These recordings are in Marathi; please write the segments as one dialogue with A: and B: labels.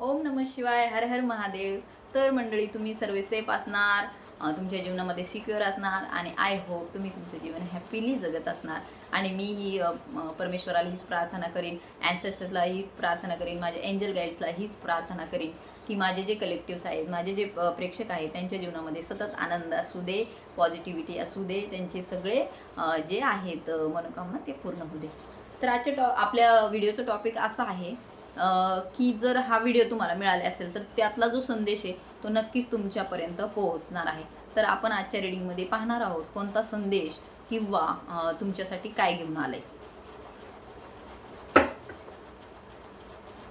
A: ओम नम शिवाय हर हर महादेव. तर मंडळी तुम्ही सर्व सेफ असणार तुमच्या जीवनामध्ये सिक्युअर असणार आणि आय होप तुम्ही तुमचं जीवन हॅपीली जगत असणार. आणि मी ही परमेश्वराला हीच प्रार्थना करीन ॲन्सेस्टर्सला ही प्रार्थना करीन माझ्या एंजल गाईड्सला हीच प्रार्थना करीन की माझे जे कलेक्टिव्स आहेत माझे जे प्रेक्षक आहेत त्यांच्या जीवनामध्ये सतत आनंद असू दे पॉझिटिव्हिटी असू दे त्यांचे सगळे जे आहेत मनोकामना ते पूर्ण होऊ दे. तर आजच्या टॉ आपल्या व्हिडिओचं टॉपिक असा आहे की जर हा व्हिडिओ तुम्हाला मिळाला असेल तर त्यातला जो संदेश आहे तो नक्कीच तुमच्यापर्यंत पोहोचणार आहे. तर आपण आजच्या रिडिंगमध्ये पाहणार आहोत कोणता संदेश किंवा तुमच्यासाठी काय घेऊन आलंय?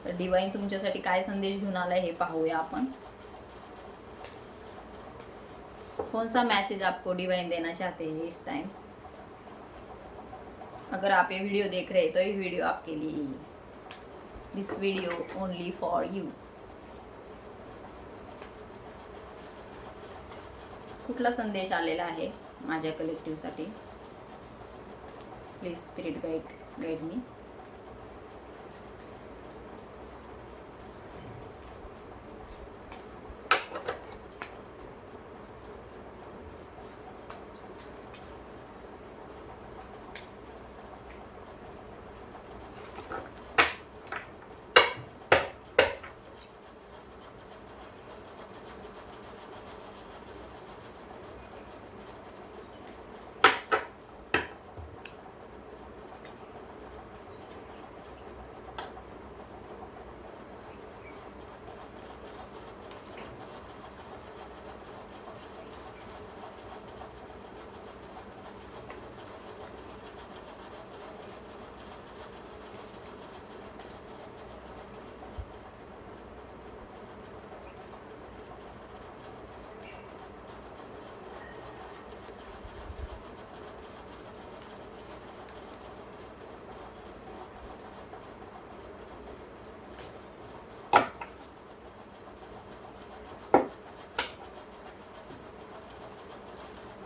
A: तर डिवाईन तुमच्यासाठी काय संदेश घेऊन आलाय हे पाहूया आपण. कौन सा मैसेज आपको डिवाइन देना चाहते हैं इस टाइम अगर आप ये वीडियो देख रहे हैं तो ये वीडियो आपके लिए ही this this only for for you कुठला संदेश आलेला आहे माझ्या कलेक्टिव्हसाठी प्लीज स्पिरिट गाईड गाईड मी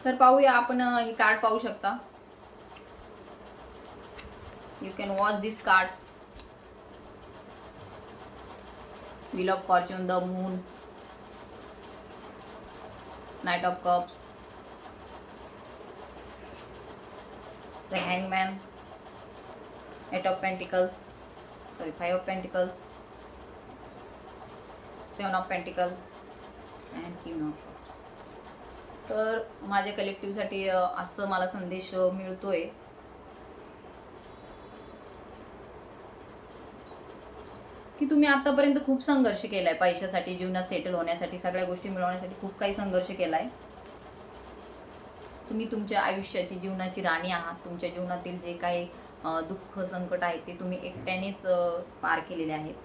A: तर पाहूया आपण हे कार्ड पाहू शकता. You can watch this card wheel of fortune the moon knight of cups the hangman eight of pentacles sorry five of pentacles seven of pentacle and king of cups तर माझ्या कलेक्टिव्हसाठी असं मला संदेश मिळतोय. की तुम्ही आतापर्यंत खूप संघर्ष केलाय पैशासाठी जीवनात सेटल होण्यासाठी सगळ्या गोष्टी मिळवण्यासाठी खूप काही संघर्ष केलाय. तुम्ही तुमच्या आयुष्याची जीवनाची राणी आहात. तुमच्या जीवनातील जे काही दुःख संकट आहेत ते तुम्ही एकट्यानेच पार केलेले आहेत.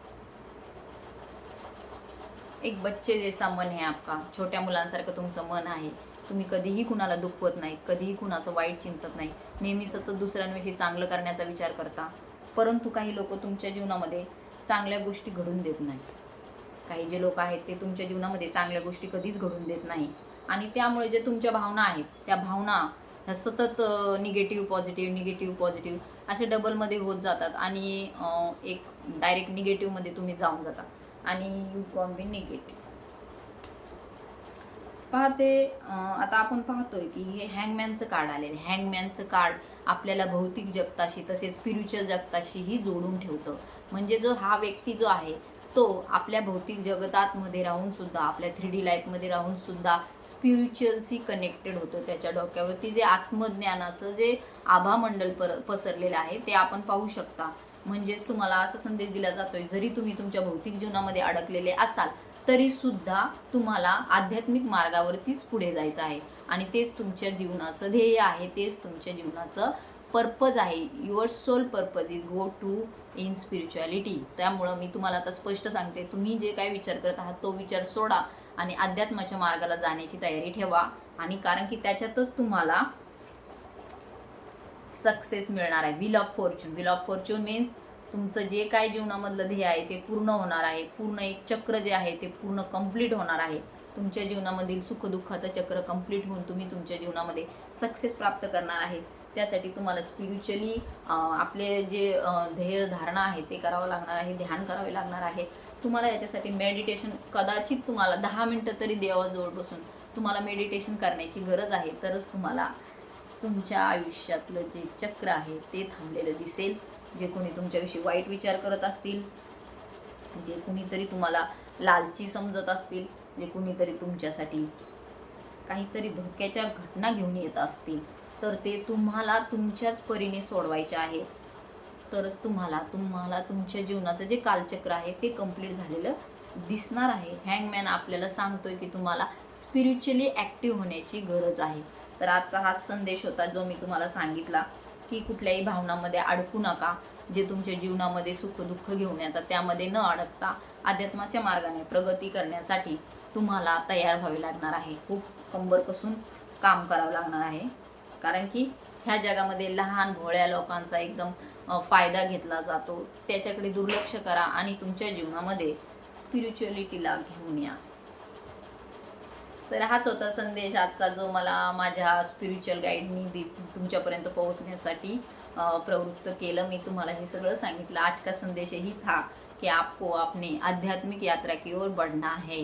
A: एक बच्चे जैसा मन आहे आपका. छोट्या मुलांसारखं तुमचं मन आहे. तुम्ही कधीही कुणाला दुखवत नाही कधीही कुणाचं वाईट चिंतत नाही. नेहमी सतत दुसऱ्यांविषयी चांगलं करण्याचा विचार करता. परंतु काही लोक तुमच्या जीवनामध्ये चांगल्या गोष्टी घडून देत नाहीत. काही जे लोक आहेत ते तुमच्या जीवनामध्ये चांगल्या गोष्टी कधीच घडून देत नाही. आणि त्यामुळे जे तुमच्या भावना आहेत त्या भावना ह्या सतत निगेटिव्ह पॉझिटिव्ह निगेटिव्ह पॉझिटिव्ह असे डबलमध्ये होत जातात आणि एक डायरेक्ट निगेटिव्हमध्ये तुम्ही जाऊन जाता. आणि यू कॉन बी निगेटिव्ह पाहते आता आपण पाहतोय की हे हँगमॅनचं कार्ड आलेलं हँगमॅनचं कार्ड आपल्याला भौतिक जगताशी तसेच स्पिरिच्युअल जगताशीही जोडून ठेवतं. म्हणजे जो हा व्यक्ती जो आहे तो आपल्या भौतिक जगतातमध्ये राहून सुद्धा आपल्या थ्री डी लाईफमध्ये राहून सुद्धा स्पिरिच्युअलशी कनेक्टेड होतो त्याच्या डोक्यावरती. जे आत्मज्ञानाचं जे आभामंडल पर पसरलेलं आहे ते आपण पाहू शकता. म्हणजेच तुम्हाला असा संदेश दिला जातोय जरी तुम्ही तुमच्या भौतिक जीवनामध्ये अडकलेले असाल तरी सुद्धा तुम्हाला आध्यात्मिक मार्गावरतीच पुढे जायचं आहे. आणि तेच तुमच्या जीवनाचं ध्येय आहे तेच तुमच्या जीवनाचं पर्पज आहे. Your soul purpose is go to in spirituality त्यामुळं मी तुम्हाला आता स्पष्ट सांगते तुम्ही जे काय विचार करत आहात तो विचार सोडा आणि अध्यात्माच्या मार्गाला जाण्याची तयारी ठेवा. आणि कारण की त्याच्यातच तुम्हाला सक्सेस मिळणार आहे. Wheel of fortune wheel of fortune means तुमचं जे काय जीवनामधलं ध्येय आहे ते पूर्ण होणार आहे. पूर्ण एक चक्र जे आहे ते पूर्ण कंप्लीट होणार आहे. तुमच्या जीवनामधील सुखदुःखाचं चक्र कंप्लीट होऊन तुम्ही तुमच्या जीवनामध्ये सक्सेस प्राप्त करणार आहे. त्यासाठी तुम्हाला स्पिरिच्युअली आपले जे ध्येय धारणा आहे ते करावं लागणार आहे ध्यान करावे लागणार आहे. तुम्हाला याच्यासाठी मेडिटेशन कदाचित तुम्हाला दहा मिनटं तरी देवाजवळ बसून तुम्हाला मेडिटेशन करण्याची गरज आहे. तरच तुम्हाला तुमच्या आयुष्यातलं जे चक्र आहे ते थांबलेलं दिसेल. जे कोणी तुमच्याविषयी वाईट विचार करत असतील जे कुणीतरी तुम्हाला लालची समजत असतील जे कुणीतरी तुमच्यासाठी काहीतरी धोक्याच्या घटना घेऊन येत असतील तर ते तुम्हाला तुमच्याच परीने सोडवायचे आहेत. तरच तुम्हाला तुम्हाला तुमच्या जीवनाचं जे कालचक्र आहे ते कंप्लीट झालेलं दिसणार आहे. हँगमॅन आपल्याला सांगतोय की तुम्हाला स्पिरिच्युअली ॲक्टिव्ह होण्याची गरज आहे. तर आजचा हा संदेश होता जो मी तुम्हाला सांगितला की कुठल्याही भावनामध्ये अडकू नका जे तुमच्या जीवनामध्ये सुख दुःख घेऊन येतात त्यामध्ये न अडकता अध्यात्माच्या मार्गाने प्रगती करण्यासाठी तुम्हाला तयार व्हावे लागणार आहे. खूप कंबर कसून काम करावं लागणार आहे. कारण की ह्या जगामध्ये लहान भोळ्या लोकांचा एकदम फायदा घेतला जातो. त्याच्याकडे दुर्लक्ष करा आणि तुमच्या जीवनामध्ये स्पिरिच्युअलिटीला घेऊन या. तर हाच होता संदेश आजचा जो मला माझ्या स्पिरिच्युअल गाईडनी दे तुमच्यापर्यंत पोहोचण्यासाठी प्रवृत्त केलं. मी तुम्हाला हे सगळं सांगितलं. आज का संदेश ही था कि आपको आपने आध्यात्मिक यात्रा की ओर बढ़ना है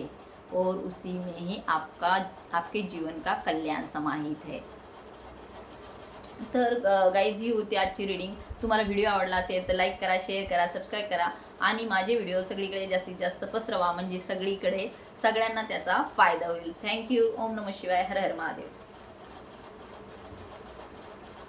A: और उसी में ही आपका आपके जीवन का कल्याण समाहित है. तर गाईज ही होती आजची रीडिंग तुम्हाला व्हिडिओ आवडला असेल तर लाईक करा शेअर करा सबस्क्राईब करा. आणि माझे व्हिडिओ सगळीकडे जास्तीत जास्त पसरवा. म्हणजे सगळीकडे सगळ्यांना त्याचा फायदा होईल. थँक्यू ओम नम शिवाय. हर हर महादेव.